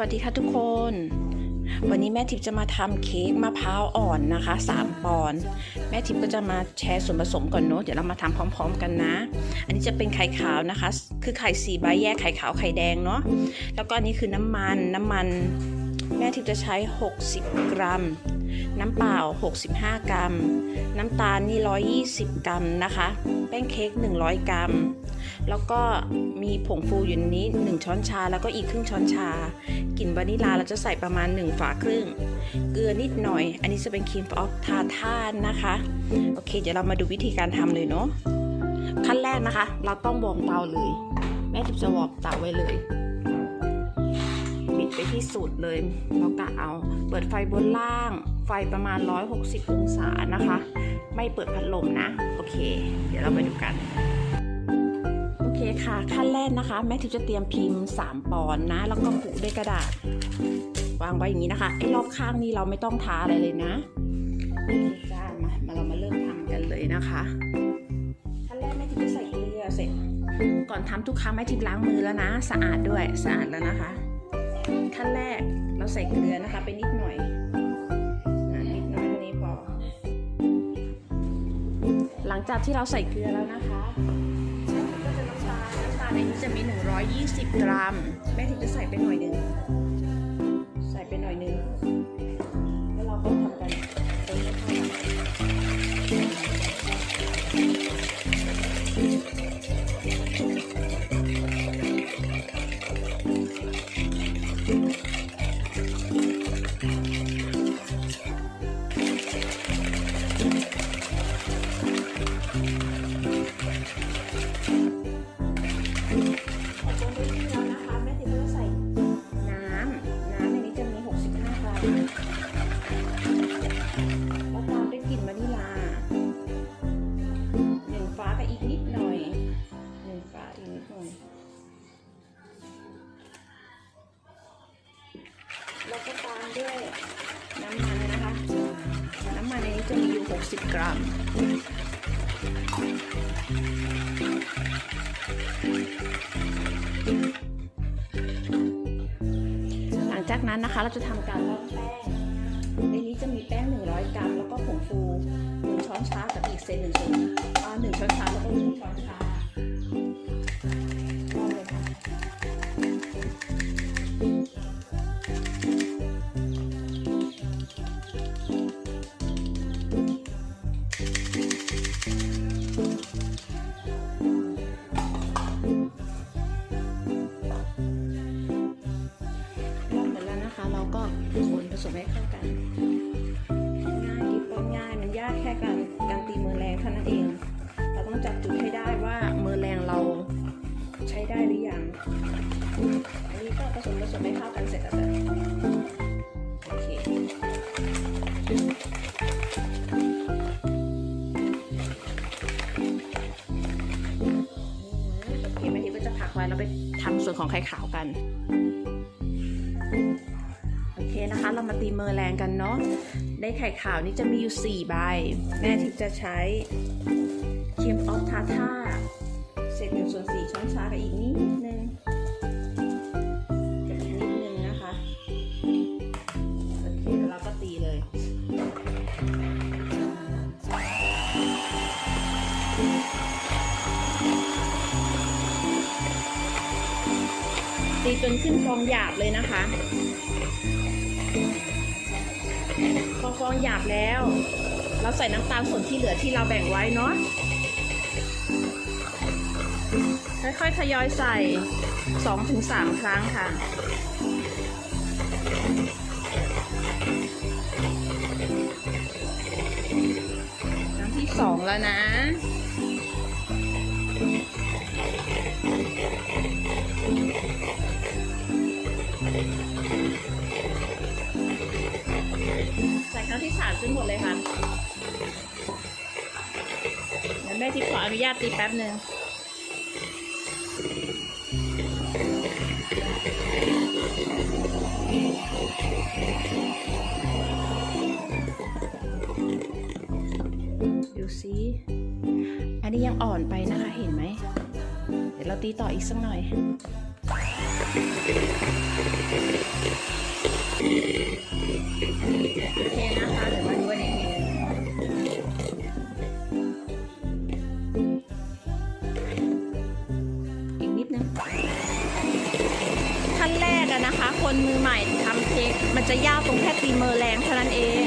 วัสดีค่ะทุกคน วันนี้แม่ทิพย์จะมาทำเค้กมะพร้าวอ่อนนะคะ 3 ปอนด์แม่ทิพย์ก็จะมาแชร์ส่วนผสมก่อนเนอะเดี๋ยวเรามาทำพร้อม ๆ กันนะ อันนี้จะเป็นไข่ขาวนะคะ คือไข่สีใบแยกไข่ขาวไข่แดงเนาะแล้วก็อันนี้คือน้ำมันน้ำมัน แม่ทิพย์จะใช้ 60 กรัม น้ำเปล่า 65 กรัม น้ำตาลนี่120 กรัมนะคะ แป้งเค้ก100 กรัม แล้วก็มีผงฟูอยู่ในนี้ 1 ช้อนชา แล้วก็อีกครึ่งช้อนชากลิ่นวานิลาเราจะใส่ประมาณ 1 ฝาครึ่ง เกลือนิดหน่อย อันนี้จะเป็นครีมออฟทาท่านนะคะ โอเค เดี๋ยวเรามาดูวิธีการทำเลยเนาะขั้นแรกนะคะ เราต้องวอร์มเตาเลย แม่ทิพย์จะวอร์มเตาไว้เลยปิดไปที่สุดเลยแล้วกะเอา เปิดไฟบนล่าง ไฟประมาณ 160 องศานะคะ ไม่เปิดพัดลมนะ โอเค เดี๋ยวเราไปดูกัน โอเคค่ะ ขั้นแรกนะคะ แม่ทิพจะเตรียมพิมพ์ 3 ปอนนะ แล้วก็ผูกด้วยกระดาษ วางไว้อย่างนี้นะคะไอ้รอบข้างนี้เราไม่ต้องทาอะไรเลยนะจ้ามามาเรามาเริ่มทำกันเลยนะคะขั้นแรกแม่ทิพจะใส่เกลือเสร็จ ก่อนทำทุกครั้งแม่ทิพล้างมือแล้วนะ สะอาดด้วยสะอาดแล้วนะคะ ขั้นแรกเราใส่เกลือนะคะไปนิดหน่อยนิดหน่อยเท่านี้พอหลังจากที่เราใส่เกลือแล้วนะคะ จะมี 120 กรัม แม่ทิพจะใส่ไปหน่อยหนึ่ง ใส่ไปหน่อยหนึ่ง แล้วก็ตามด้วยน้ำมันนะคะ น้ำมันในนี้จะมีอยู่ 60 กรัมหลังจากนั้นนะคะเราจะทำการร่อนแป้ง ในนี้จะมีแป้ง 100 กรัม แล้วก็ผงฟู1ช้อนชากับอีกเศษหนึ่งส่วนอ่าหนึ่งช้อนชาแล้วก็หนึ่งช้อนชา คะเราก็คนผสมให้เข้ากัน ง่ายกินต้นง่ายมันยากแค่การการตีมือแรงเท่านั้นเอง เราต้องจับจุดให้ได้ว่ามือแรงเราใช้ได้หรือยัง อันนี้ก็ผสมผสมให้เข้ากันเสร็จแล้วโอเคโอเคแม่ทิพย์ก็จะพักไว้แล้วไปทำส่วนของไข่ขาวกัน เมอร์แรงกันเนาะในไข่ขาวนี่จะมีอยู่ 4 ใบ แม่ทิพจะใช้ครีมออฟทาท่าเศษหนึ่งส่วนสี่ช้อนชากับอีกนิดนึงกับอีกนิดนึงนะคะโอเคแล้วเราก็ตีเลยตีจนขึ้นฟองหยาบเลยนะคะ ฟองหยาบแล้ว เราใส่น้ำตาลส่วนที่เหลือที่เราแบ่งไว้เนาะค่อยๆทยอยใส่ 2-3 ครั้งค่ะน้ำที่สองแล้วนะ ที่สามจนหมดเลยค่ะเดี๋ยวแม่ทิพย์ขออนุญาตตีแป๊บหนึ่งดูซิอันนี้ยังอ่อนไปนะคะเห็นไหม เดี๋ยวเราตีต่ออีกสักหน่อยโอเคนะ จะยากตรงแค่ตีเมอร์แรงเท่านั้นเอง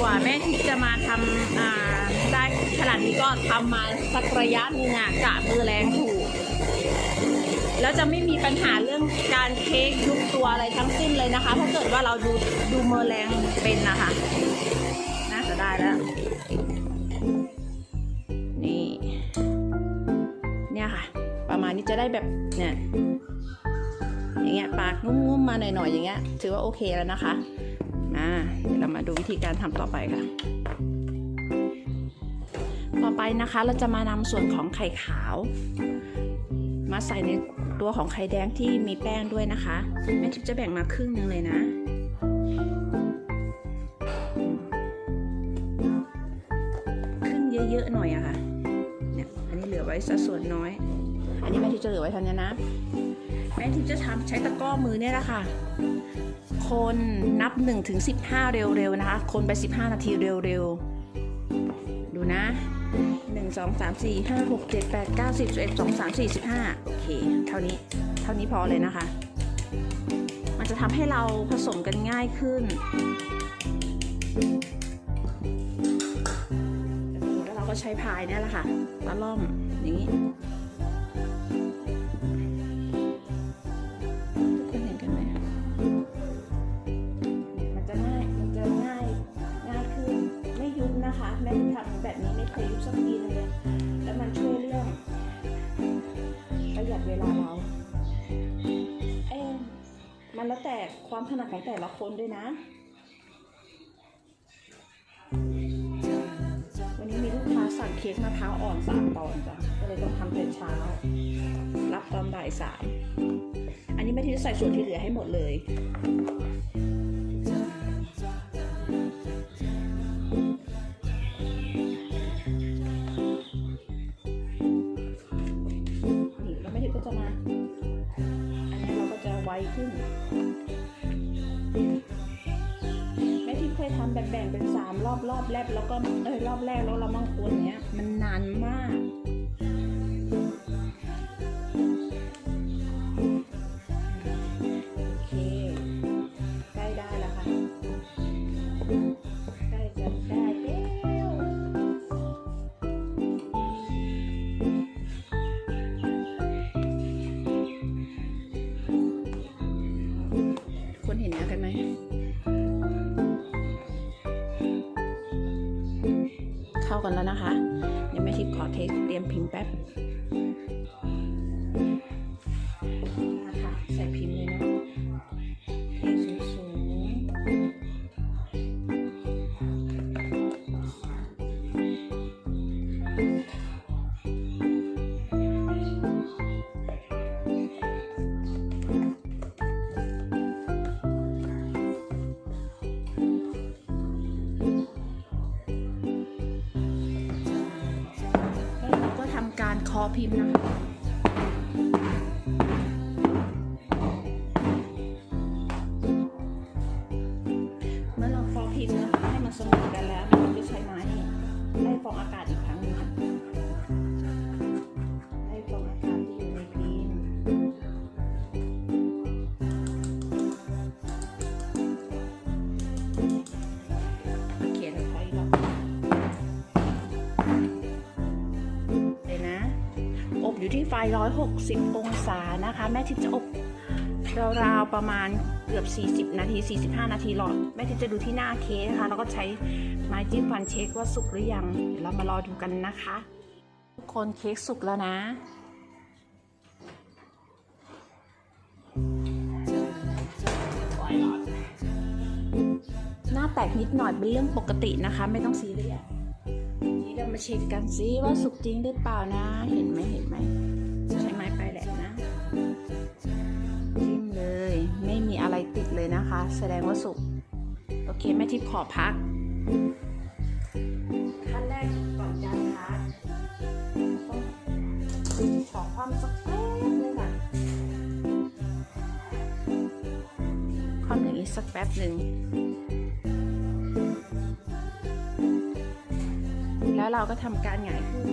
กว่าแม่ทิพจะมาทำาได้ขนาดนี้ก็ทำมาสักระยะหนึ่งอะกะมือแรงถูก แล้วจะไม่มีปัญหาเรื่องการเค้กยุบตัวอะไรทั้งสิ้นเลยนะคะ ถ้าเกิดว่าเราดูดูเมอร์แรงเป็นนะคะ น่าจะได้แล้ว นี่ เนี่ยค่ะ ประมาณนี้จะได้แบบเนี่ย อย่างเงี้ยปากงุ้มๆมาหน่อยๆอย่างเงี้ยถือว่าโอเคแล้วนะคะอ่าเดี๋ยวเรามาดูวิธีการทำต่อไปค่ะ ต่อไปนะคะเราจะมานำส่วนของไข่ขาว มาใส่ในตัวของไข่แดงที่มีแป้งด้วยนะคะแม่ทิพย์จะแบ่งมาครึ่งหนึงเลยนะครึ่งเยอะๆหน่อยอะค่ะเนี่ยอันนี้เหลือไว้สัดส่วนน้อย อันนี้แม่ทิพย์จะเหลือไว้เท่านี้นะ แม่ทิพย์จะทำใช้ตะกร้อมือเนี่ยแหละค่ะ คนนับ1ถึง15 เร็วๆนะคะ คนไป 15 นาทีเร็วๆ ดูนะ 1 2 3 4 5 6 7 8 9 10 11 12 3 4 15 โอเค เท่านี้ เท่านี้พอเลยนะคะ มันจะทำให้เราผสมกันง่ายขึ้นแล้วเราก็ใช้พายเนี่ยแหละค่ะตะล่อมอย่างนี้ แม่ทำแบบนี้ไม่เคยยุบสักทีเลย แล้วมันช่วยเรื่องประหยัดเวลาเรา เอ๊มันแล้วแต่ความถนัดของแต่ละคนด้วยนะ วันนี้มีลูกค้าสั่งเค้กมะพร้าวอ่อนสามตอนจ้ะ ก็เลยต้องทำแต่เช้า รับตอนบ่ายสาม อันนี้ไม่ที่จะใส่ส่วนที่เหลือให้หมดเลย ขึ้น แม่ที่เคยทำแบบแบ่งเป็นสามรอบรอบแรกแล้วก็เออรอบแรกแล้วเรามังควรเนี้ย มันนานมาก กันแล้วนะคะเดี๋ยวแม่ทิพย์ขอเทสเตรียมพิมพ์แป๊บ พิมพ์นะคะ อบอยู่ที่ไฟ 160 องศานะคะ แม่ทิพย์จะอบราวๆประมาณเกือบ 40 นาที 45 นาทีหรอกแม่ทิพย์จะดูที่หน้าเค้กนะคะแล้วก็ใช้ไม้จิ้มฟันเช็คว่าสุกหรือยังเดี๋ยวเรามารอดูกันนะคะทุกคนเค้กสุกแล้วนะหน้าแตกนิดหน่อยเป็นเรื่องปกตินะคะ ไม่ต้องซีเรียส เรามาเช็คกันซิว่าสุกจริงหรือเปล่านะ เห็นไหมเห็นไหมใช้ไม้ปลายแหลมนะจิ้มเลย ไม่มีอะไรติดเลยนะคะ แสดงว่าสุก โอเคแม่ทิพย์ขอพัก ขั้นแรกก่อนจานพักดึงขอความสักแป๊บนึงค่ะความอย่งนสักแป๊บหนึ่ง แล้วเราก็ทำการหงายขึ้น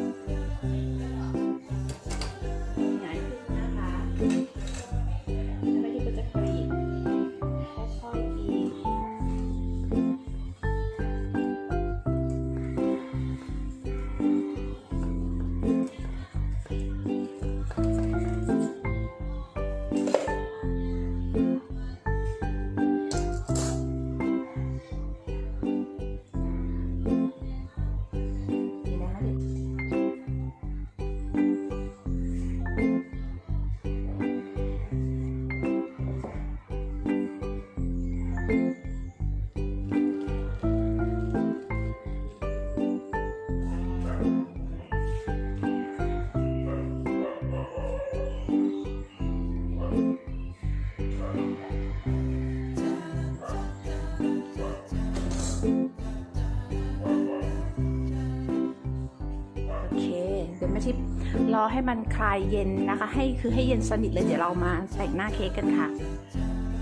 รอให้มันคลายเย็นนะคะ ให้คือให้เย็นสนิทเลยเดี๋ยวเรามาแต่งหน้าเค้กกันค่ะ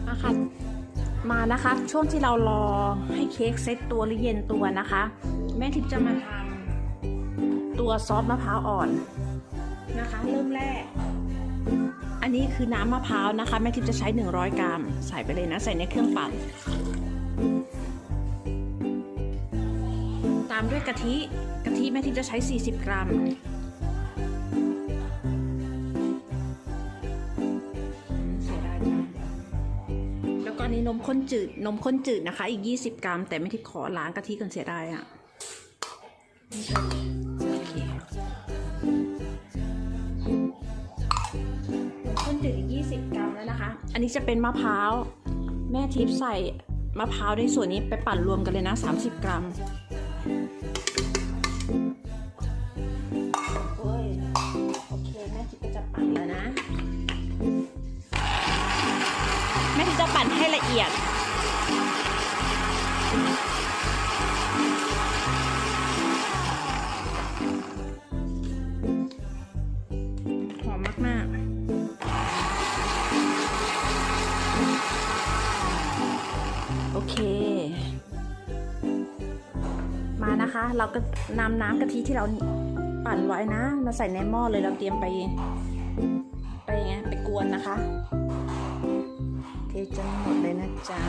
มาค่ะมานะคะ ช่วงที่เรารอให้เค้กเซตตัวหรือเย็นตัวนะคะ แม่ทิพย์จะมาทำตัวซอสมะพร้าวอ่อนนะคะ เริ่มแรก อันนี้คือน้ำมะพร้าวนะคะ แม่ทิพย์จะใช้ 100 กรัม ใส่ไปเลยนะ ใส่ในเครื่องปั่นตามด้วยกะทิกะทิแม่ทิพย์จะใช้ 40 กรัม นนี้นมข้นจืด นมข้นจืดนะคะ อีก 20 กรัม แต่ไม่ทิพย์ขอล้างกะทิก่อนเสียดายอะโอเคนมข้นจืดอีก 20 กรัมแล้วนะคะ อันนี้จะเป็นมะพร้าว แม่ทิพย์ใส่มะพร้าวในส่วนนี้ไปปั่นรวมกันเลยนะ 30 กรัม อียดหอมมาก ๆ โอเค มานะคะ เราก็นำน้ำกะทิที่เราปั่นไว้นะ มาใส่ในหม้อเลยเราเตรียมไป ไปไงไปกวนนะคะ เทจนหมด จ๊ะ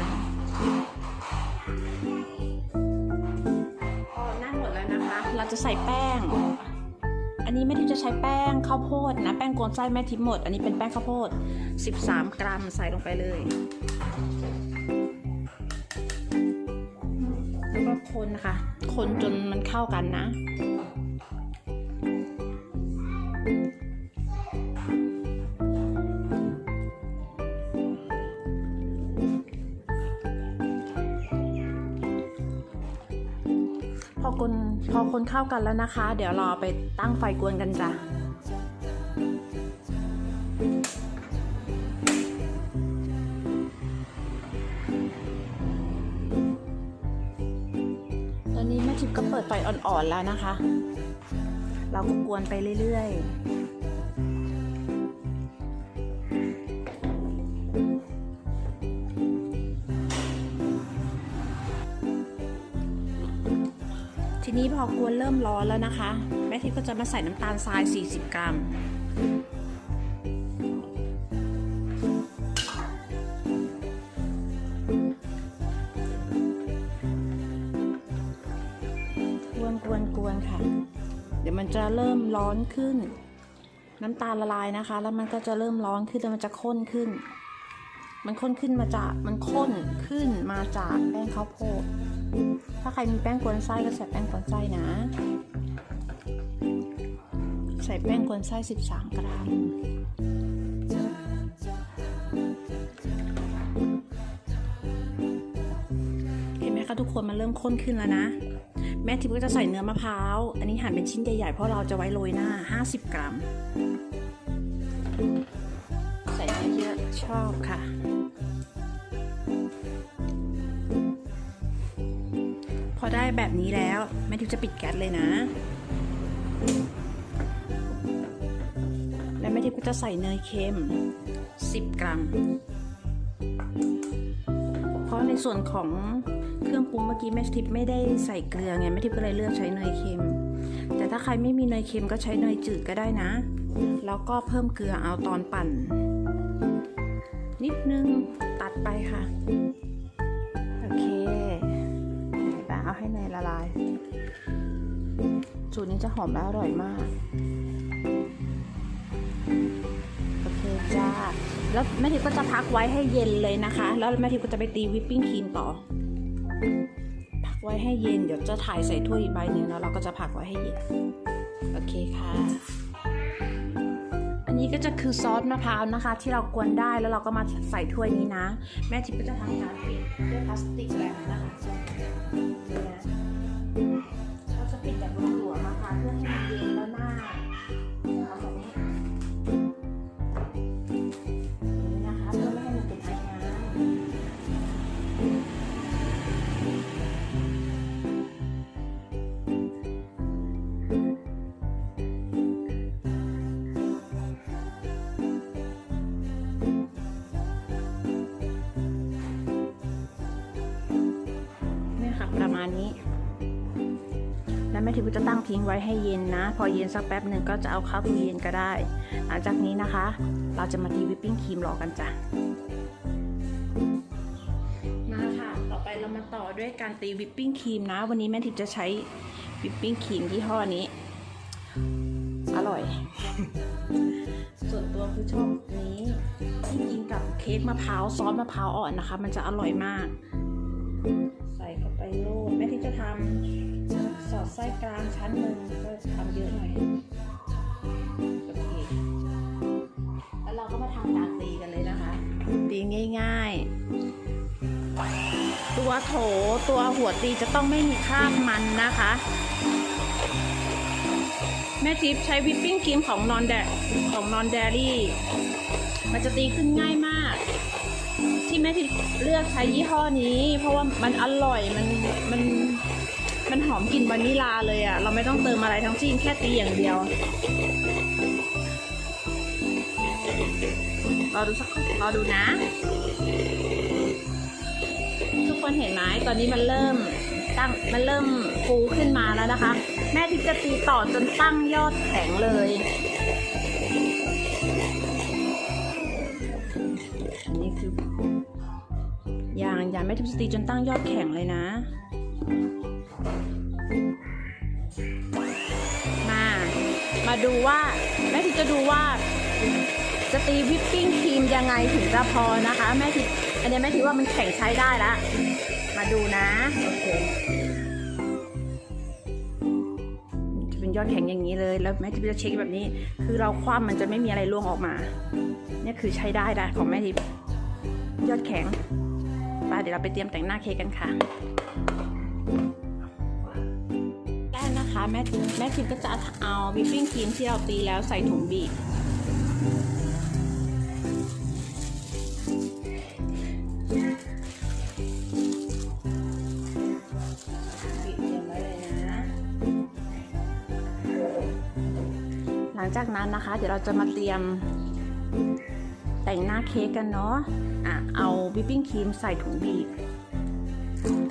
พอนั่นหมดแล้วนะคะ เราจะใส่แป้ง อันนี้แม่ทิพย์จะใช้แป้งข้าวโพดนะ แป้งกวนไส้แม่ทิพย์หมด อันนี้เป็นแป้งข้าวโพด 13 กรัมใส่ลงไปเลย แล้วก็คนนะคะ คนจนมันเข้ากันนะ นเข้ากันแล้วนะคะ เดี๋ยวรอไปตั้งไฟกวนกันจ้ะตอนนี้แม่ทิพย์ก็เปิดไฟอ่อนๆแล้วนะคะ เราก็กวนไปเรื่อยๆ ทีนี้พอกวนเริ่มร้อนแล้วนะคะ แม่ทิพย์ก็จะมาใส่น้ำตาลทราย 40 กรัม กวนกวนกวนค่ะ เดี๋ยวมันจะเริ่มร้อนขึ้น น้ำตาลละลายนะคะ แล้วมันก็จะเริ่มร้อนขึ้นแล้วมันจะข้นขึ้น มันข้นขึ้นมาจากมันข้นขึ้นมาจากแป้งข้าวโพด ถ้าใครมีแป้งกวนไส้ก็ใส่แป้งกวนไส้นะ ใส่แป้งกวนไส้ 13 กรัมเห็นไหมคะทุกคนมันเริ่มข้นขึ้นแล้วนะ แม่ทิพย์ก็จะใส่เนื้อมะพร้าว อันนี้หั่นเป็นชิ้นใหญ่ๆ เพราะเราจะไว้โรยหน้า 50 กรัม ใส่เยอะๆชอบค่ะ อได้แบบนี้แล้วแม่ทิพย์จะปิดแก๊สเลยนะ และแม่ทิพย์ก็จะใส่เนยเค็ม 10 กรัม เพราะะในส่วนของเครื่องปรุงเมื่อกี้แม่ทิพย์ไม่ได้ใส่เกลือไงแม่ทิพย์ก็เลยเลือกใช้เนยเค็ม แต่ถ้าใครไม่มีเนยเค็มก็ใช้เนยจืดก็ได้นะ แล้วก็เพิ่มเกลือเอาตอนปั่น นิดนึงตัดไปค่ะ สูตรนี้จะหอมและอร่อยมาก โอเคจ้า แล้วแม่ทิพย์ก็จะพักไว้ให้เย็นเลยนะคะ แล้วแม่ทิพย์ก็จะไปตีวิปปิ้งครีมต่อ พักไว้ให้เย็น เดี๋ยวจะถ่ายใส่ถ้วยอีกใบหนึ่งแล้วเราก็จะพักไว้ให้เย็น โอเคค่ะ อันนี้ก็จะคือซอสมะพร้าวนะคะ ที่เรากวนได้แล้วเราก็มาใส่ถ้วยนี้นะ แม่ทิพย์ก็จะทำการปิดด้วยพลาสติกแบบนี้นะคะนี่นะ จะปิดแบบหลวมๆนะคะเพื่อให้มันเย็นแล้วหน้าเอาแบบนี้นี้นะคะเพื่อไม่ให้มันเป็นไอน้ำเนี่ยค่ะประมาณนี้ แล้วแม่ทิพย์ก็จะตั้งทิ้งไว้ให้เย็นนะ พอเย็นสักแป๊บหนึ่งก็จะเอาเข้าตู้เย็นก็ได้ หลังจากนี้นะคะ เราจะมาตีวิปปิ้งครีมรอกันจ้ะมาค่ะต่อไปเรามาต่อด้วยการตีวิปปิ้งครีมนะ วันนี้แม่ทิพย์จะใช้วิปปิ้งครีมยี่ห้อนี้ อร่อย ส่วนตัวคือชอบนี้ที่กินกับเค้กมะพร้าวซอสมะพร้าวอ่อนนะคะ มันจะอร่อยมาก ใส่เข้าไปโรดแม่ที่จะทำ สอดไส้กลางชั้นหนึ่งก็ทำเยอะหน่อยโอเคแล้วเราก็มาทำการตีกันเลยนะคะ ตีง่าย ๆ ตัวโถตัวหัวตีจะต้องไม่มีคราบมันนะคะ แม่ทิพย์ใช้วิปปิ้งครีมของนอนแดของนอนแดรี่ มันจะตีขึ้นง่ายมากที่แม่ทิพย์เลือกใช้ยี่ห้อนี้ เพราะว่ามันอร่อยมันมันมันห อมกลิ่นวานิลาเลยอะ่ะ เราไม่ต้องเติมอะไรทั้งสิ้นแค่ตีอย่างเดียว รอดูสักรอดูนะ ทุกคนเห็นไหมตอนนี้มันเริ่มตั้งมันเริ่มฟูขึ้นมาแล้วนะคะ แม่ทิพย์จะตีต่อจนตั้งยอดแข็งเลยอันนี้คืออย่างอย่างแม่ทิพย์จะตีจนตั้งยอดแข็งเลยนะ ดูว่าแม่ทิพย์จะดูว่าจะตีวิปปิ้งครีมยังไงถึงจะพอนะคะ แม่ทิพย์อันนี้แม่ทิพย์ว่ามันแข็งใช้ได้แล้วมาดูนะโอเคจะเป็นยอดแข็งอย่างนี้เลยแล้วแม่ทิพย์จะเช็คแบบนี้ คือเราคว่ำมันจะไม่มีอะไรร่วงออกมาเนี่ยคือใช้ได้นะของแม่ทิพย์ยอดแข็งไปเดี๋ยวเราไปเตรียมแต่งหน้าเค้กกันค่ะ แม่แม่ทิพย์ก็จะเอาวิปปิ้งครีมที่เราตีแล้วใส่ถุงบีบเตรียมไว้เลยนะหลังจากนั้นนะคะ เดี๋ยวเราจะมาเตรียมแต่งหน้าเค้กกันเนาะอะเอาวิปปิ้งครีมใส่ถุงบีบ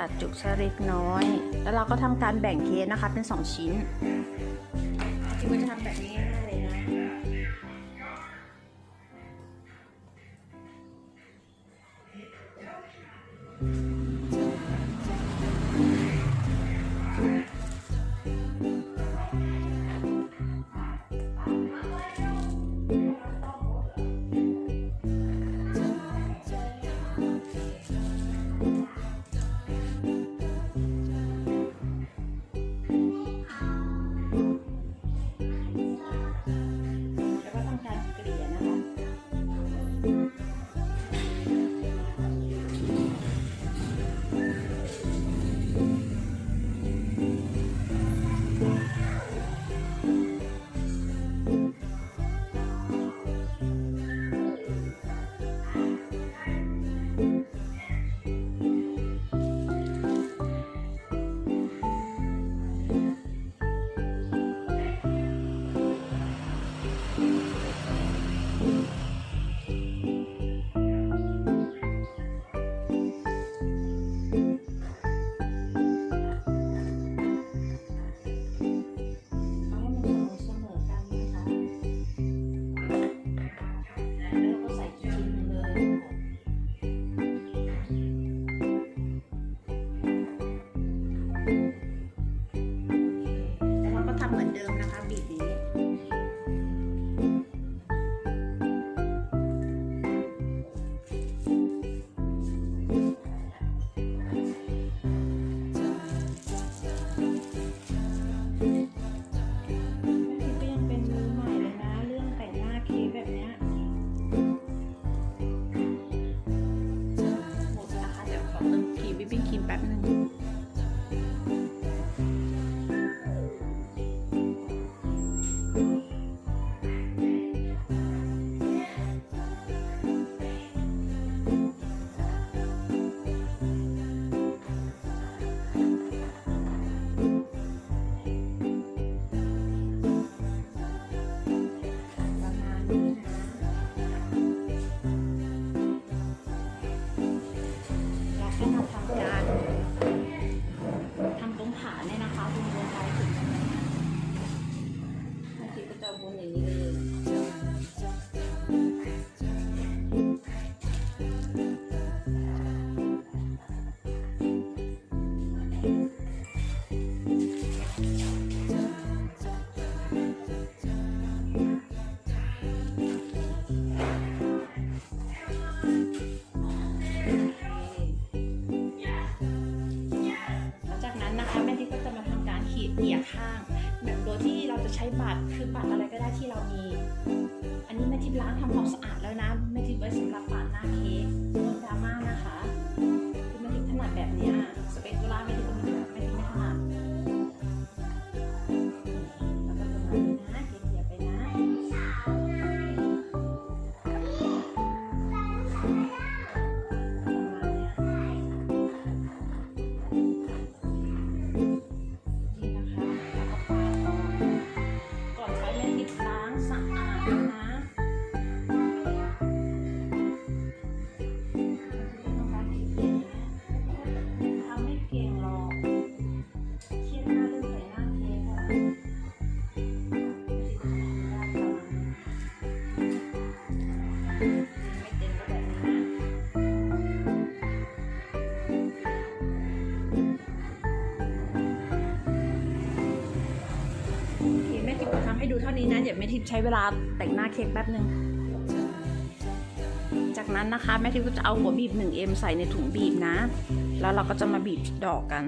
ตัดจุกสักเล็กน้อย แล้วเราก็ทำการแบ่งเค้กนะคะเป็น 2 ชิ้นที่คุณจะทำแบบนี้ 百分之零 ม่ทิพย์ใช้เวลาแต่งหน้าเค้กแป๊บหนึ่งจากนั้นนะคะแม่ทิพย์ก็จะเอาหัวบีบ 1M ใส่ในถุงบีบนะ แล้วเราก็จะมาบีบดอกกัน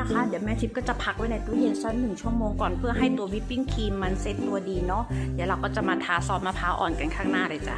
นะคะ เดี๋ยวแม่ทิพย์ก็จะพักไว้ในตู้เย็นสักหนึ่งชั่วโมงก่อนเพื่อให้ตัววิปปิ้งครีมมันเซ็ตตัวดีเนาะเดี๋ยวเราก็จะมาทาซอสมะพร้าวอ่อนกันข้างหน้าเลยจ้ะ